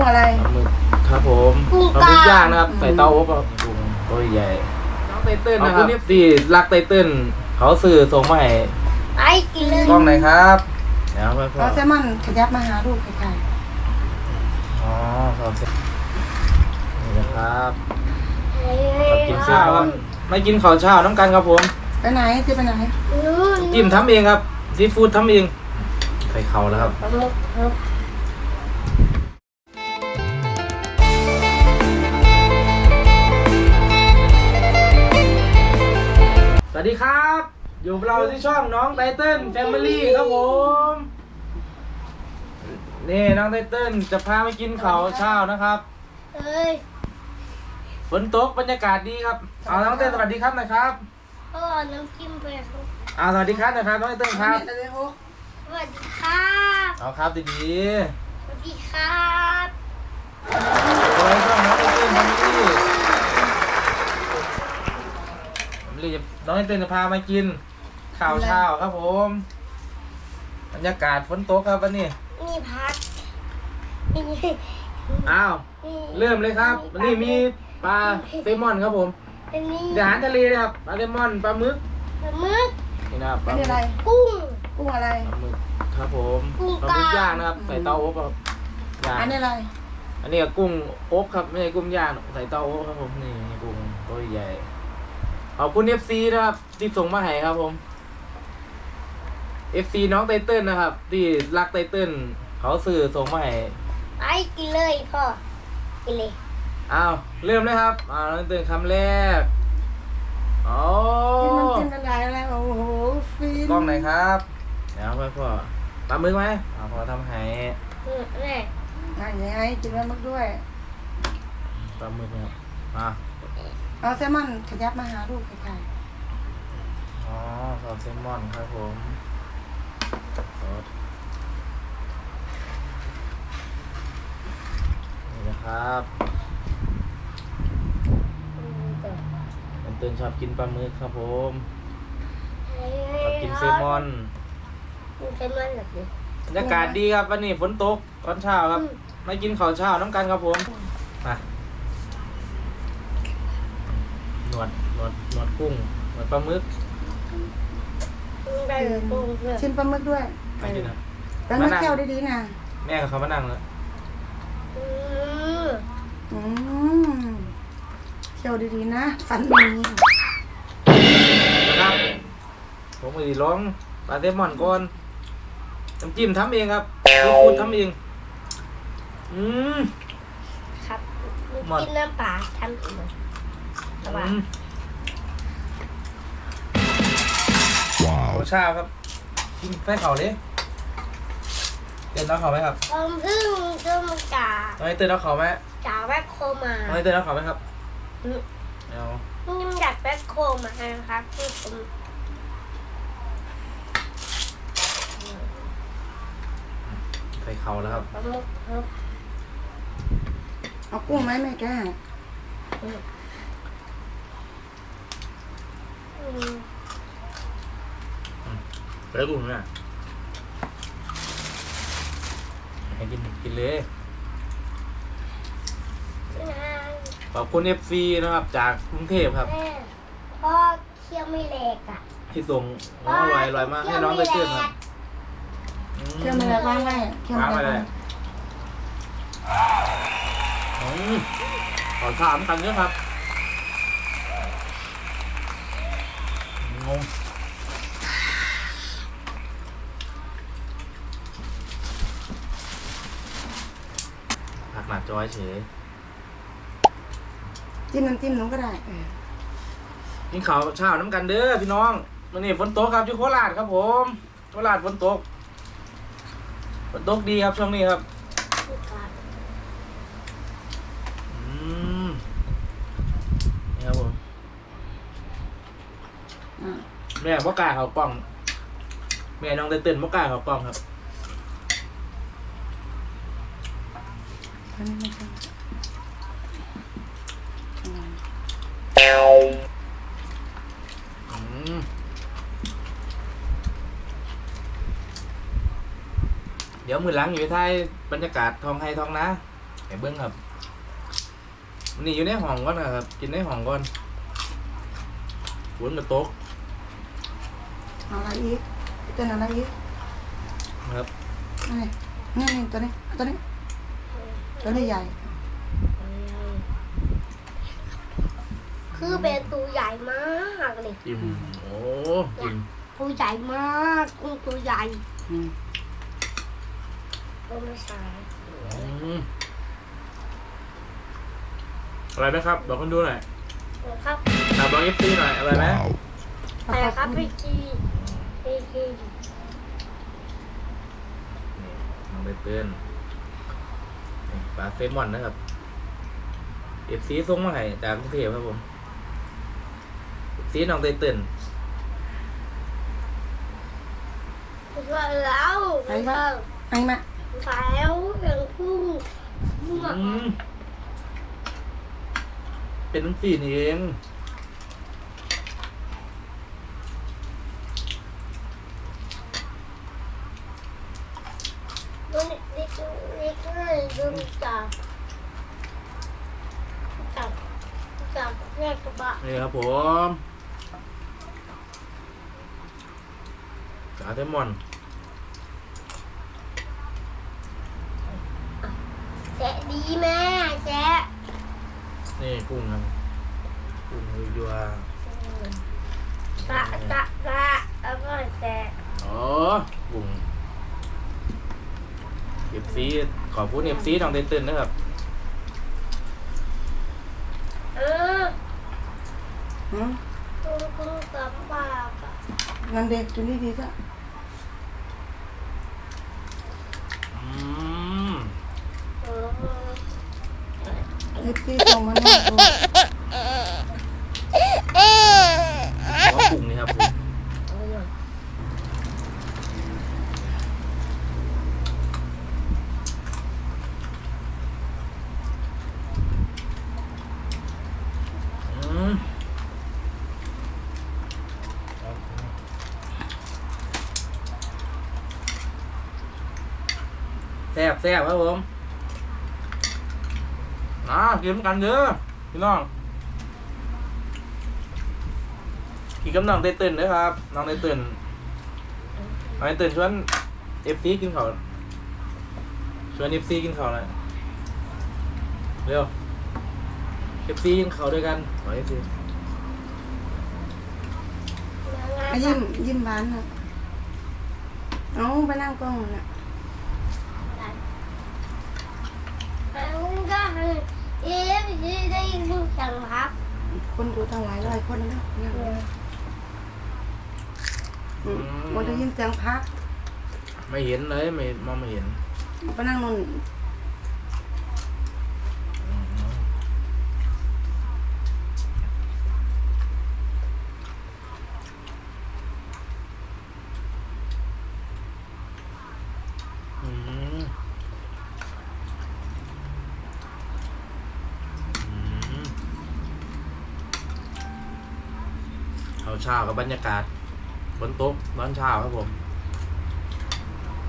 กุ้งอะไร ปลาหมึกครับผมกุ้งปลาหมึกกล้าม ย่างนะครับอืมใส่เตาอบครับกุ้งตัวใหญ่น้องไตเติ้ลนะครับนี่สี่รักไตเติ้ลเขาสื่อส่งมาให้ไปกินเลยกล้องไหนครับเดี๋ยวไปพ่อเอาแซลมอนขยับมาหาลูกไกลอ๋อครับนี่นะครับเฮ้กับยกินข้าวครับไม่กินข้าวเช้าน้ำกันครับผม ๆไปไหนจะไปไหนนู่นจิ้มทำเองครับซีฟู้ดทำเองใส่เข่าแล้วครับปลาหมึกครับ วัสดีครับ อยู่กับเราที่ช่องน้องไตเติ้ลแฟมิลี่ครับผม นี่น้องไตเติ้ลจะพาไปกินข้าวเช้านะครับเฮ้ยฝนตกบรรยากาศดีครับ เอาน้องไตเติ้ลสวัสดีครับหน่อยครับพ่อน้ำจิ้มไปครับเอาสวัสดีครับหน่อยครับน้องไตเติ้ลครับเนี่ยเดี๋ยวโอ้สวัสดีครับเอาครับดีสวัสดีครับๆเอาไว้ช่องน้องไตเติ้ลแฟมิลี่ผม เลยจะน้องไตเติ้ลจะพามากินข้าวเช้าครับผม บรรยากาศฝนตกครับวันนี้นี่พักนี่อ้าวนี่เริ่มเลยครับวันนี้มีปลาเซลมอนครับผมอันนี้อาหารทะเลนะครับปลาเซลมอนปลาหมึกปลาหมึกนี่นะครับปอัลานหมึนี้กอะไรกุ้งกุ้งอะไรปลาหมึกครับผมกุ้งปลาหมึกกล้ามย่างนะครับใส่เตาอบครับย่างอันนี้อะไรอันนี้ก็กุ้งอบครับไม่ใช่กุ้งย่างใส่เตาอบครับผมนี่กุ้งตัวใหญ่ ขอบคุณ FC นะครับ ที่ส่งมาให้ครับผม FC น้องไตเติ้ลนะครับ ที่รักไตเติ้ลเขาสื่อส่งมาให้ไปกินเลยพ่อ กินเลย อ้าวเริ่มเลยครับอ้าวน้องไตเติ้ลคำแรกอ๋อกินมันกินอะไรอะไรโอ้โหฟินกล้องไหนครับเดี๋ยวพ่อพ่อปลาหมึกไหมอ่าพอทำให้อืมแม่อะยังไงกินแล้วมึกด้วยปลาหมึกนะครับ อะเอาแซลมอนขยับมาหาลูกไกลอ๋อซอสเซลมอนครับผมซอสนี่นะครับอืมเดี๋ยวเป็นตื่นชอบกินปลาหมึกครับผมเฮ้ยชอบกินเซลมอนมันเป็นมันแบบนี้บรรยากาศดีครับวันนี้ฝนตกตอนเช้าครับอืมมากินข้าวเช้าน้ำกันครับผมมาหน วดหนวดหนวดกุ้งหนวดปลาหมึกมันได้แบบกุ้งเพื่อๆชิมปลาหมึกด้วยไปดินะปลาหมึกเคี่ยวดีๆนะแม่กับเขามานั่งเลยอืมอืมเคี่ยวดีๆนะฟันมีนะครับผมก็ดีร้องปลาเซลมอนก่อนน้ำจิ้มทำเองครับซีฟู้ดทำเอง อืมครับหมดกินน้ำปลาทำอีกแต่ว่าอื ชาครับกินไฟเข่าเลยเตือนน้องเขาไหมครับผมเพิ่งจะมาจากน้องให้เตือนน้องเขาไหมจากแบคโคมาน้องให้เตือนน้องเขาไหมครับอืมเอานี่มาจากแบคโคมานะครับที่ผมไฟเข่าแล้วครับปลาหมึกครับเอากุ้งไหมแม่แกอืมไป แล้วกูเนี่ยให้กินกินเลยนี่นะขอบคุณ FC นะครับ จากกรุงเทพครับแม่พ่อเคี่ยวไม่แหลกอะที่ส่งน้องอร่อยอร่อยมากให้น้องไปเตือนครับอืมเคี่ยวไม่ได้ว่างไว้เคี่ยววางไม่ไปเลได้ยอืมขอถามกันเยอะครับงงผักหนา จอยเฉยจิ้มน้ำจิ้มหนูก็ได้เออกินข้าวเช้าน้ำกันเด้อพี่น้องวันนี้ฝนตกครับอยู่โคราชครับผมโคราชฝนตกฝนตกดีครับช่วงนี้ครับอืมนี่ครับผมอะแม่พ่อกล้าเขากล้อง แม่น้องเต้นพ่อกล้าเขากล้องครับ อันนี้ไม่ใช่อืมอืมเดี๋ยวมือหลังอยู่ไทยบรรยากาศทองไฮทองนะให้เบิ้งครับนี่อยู่ในห้องก่อนนะครับ กินในห้องก่อนฝนกระตกเอาอะไรอีกพี่เต้นเอาอะไรอีกนะครับ นี่นี่นี่ตัวนี้ตัวนี้ ตัวนี้ใหญ่คือเป็นตัวใหญ่มากเลยอิ่มโอ้อิ่มตัวใหญ่มากกุ้งตัวใหญ่อืมก็ไม่ใช่อืมอะไรไหมครับ บอกคนดูหน่อยครับถามบอกเอฟซีหน่อยอะไรไหมแต่ครับพี่กีพี่กีนี่น้องได้เตือนนี่ ปลาเซลมอนนะครับเอฟซีส่งมาให้จากกรุงเทพครับผมเอฟซีน้องได้เตือนว่าแล้วแล้วไอ้มาแล้วอย่างกุ้งกุ้งอะอืมเป็นทั้งสี่นี่เอง นี่นี่นี่ ก็เลยดูจากจากจากแยกกระบะนี่ครับผมปลาเซลมอนแจ๊ดีแม่แจ๊นี่กุ้งครับกุ้งยัวกะกะกะแล้วก็แจ๊ๆอ๋อกุ้ง เอฟซีขอบคุณเอฟซีน้องได้เตือนนะครับ เอออืมกุ้งกุ้งกับปากอะงั้นเด็กกินดีๆซะอืมเออเด็กที่ส่งมาให้ดู ว่ากุ้งนี่ครับผม เออ อืม แซ่บแซ่บครับผมอ่ากินกันเด้อพี่น้องกินกับน้องได้ตื่นเด้อครับน้องได้ตื่นน้องได้ตื่นชวนเอฟซีกินข้าวชวนเอฟซีกินข้าวหน่อยเร็วเอฟซีกินข้าวด้วยกันขอเอฟซีอะยิ้มยิ้มหวานนะเอาไปนั่งกล้องน่ะ แล้วก็เอ๊ะได้ยินเสียงพักคนดูตั้งหลายร้อยคนนะนั่งอืมมันได้ยินเสียงพัก ไม่เห็นเลยไม่มองไม่เห็น ไปนั่งนู่น อืมอืมเอาเช้ากับบรรยากาศบนโต๊ะตอนเช้าครับผม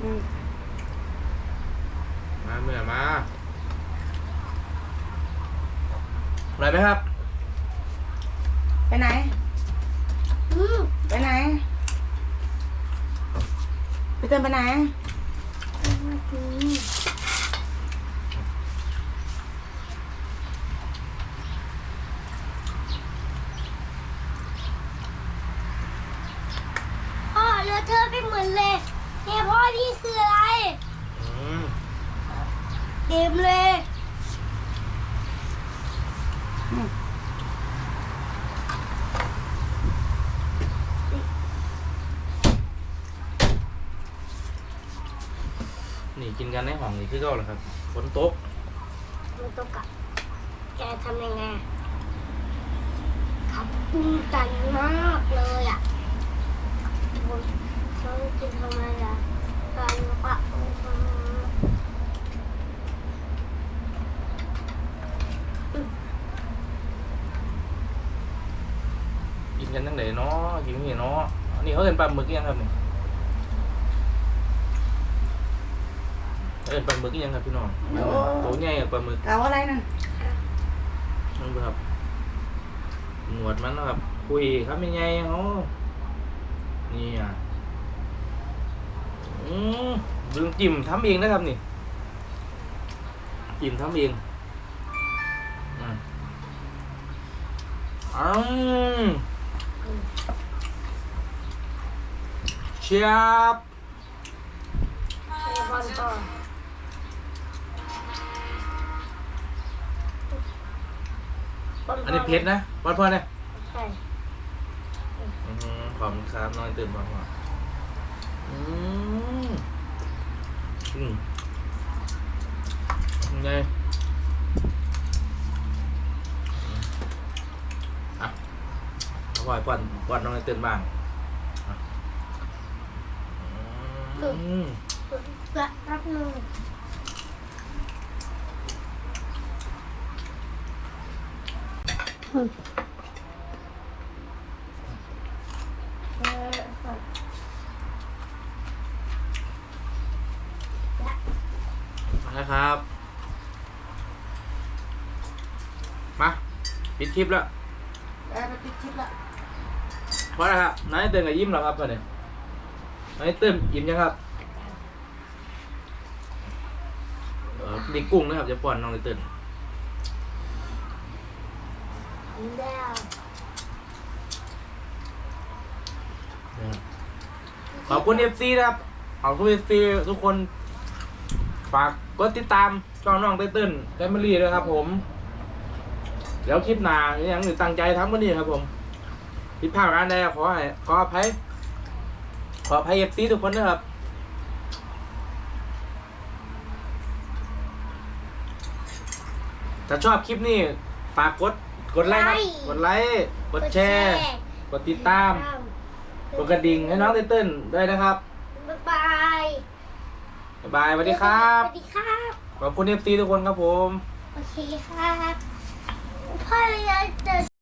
อืมมาเมื่อมาอะไรไหมครับ ไปไหนอืมไปไหน ไปเติมไปไหน พ่อเลอะเทอะไปหมดเลยเนี่ยพ่อนี่คืออะไร อืม เต็มเลยนี่กินกันในห้องนี่คือเก็แล้วครับฝนตกมันตกอะแกทำยังไงขับปุ้งใจมากเลยอะผมเขาจะทำไรอะการปะ กินกันตั้งไหนเนาะกินนี่เนาะอันนี่เขาเป็นปลาหมึกยังครับนี่เออปลาหมึกอีกยังครับพี่น้องตัวใหญ่กับปลาหมึกเกาอะไรนั่นนั่นครับหนวดมันนะครับคุยครับยังไงเขานี่อะอืมดึงจิ้มทำเองนะครับนี่จิ้มทำเองอะอืม เชียบไปบอลต่ออันนี้เพชรนะวัดพ่อเนี่ยใช่อืมขอบคุณครับน้อยตื่นมาหัวอืมอืมยังไงอะเอาไว้ป้อนป้อนน้องไอ้ตื่นบ้างอะ อืมแป๊บนึงเออมาแล้วครับ มาปิดคลิปแล้วได้ไปปิดคลิปละพอแล้วครับน้อยเตือนกับยิ้มแล้วครับตอนนี้ น้อยเตือนยิ้มยังครับเออนี่กุ้งนะครับจะป้อนน้องไอเตือนแล้วนะครับขอบคุณเอฟซีนะครับ ขอบคุณเอฟซีทุกคน ฝากกดติดตามช่องน้องไตเติ้ลแฟมิลี่ด้วยครับผม แล้วคลิปหน้าอย่างหนึ่งตั้งใจทำวันนี้ครับผมผิดพลาดการใดขอให้ขออภัย ขออภัยเอฟซีทุกคนนะครับ ถ้าชอบคลิปนี้ฝากกด กดไลค์ครับ กดไลค์ กดแชร์ กดติดตาม กดกระดิ่งให้น้องไตเติ้ลด้วยนะครับ บ๊ายบายบ๊ายบายสวัสดีครับ สวัสดีครับ ขอบคุณเอฟซีทุกคนครับผม โอเคครับ พ่อเลยจะ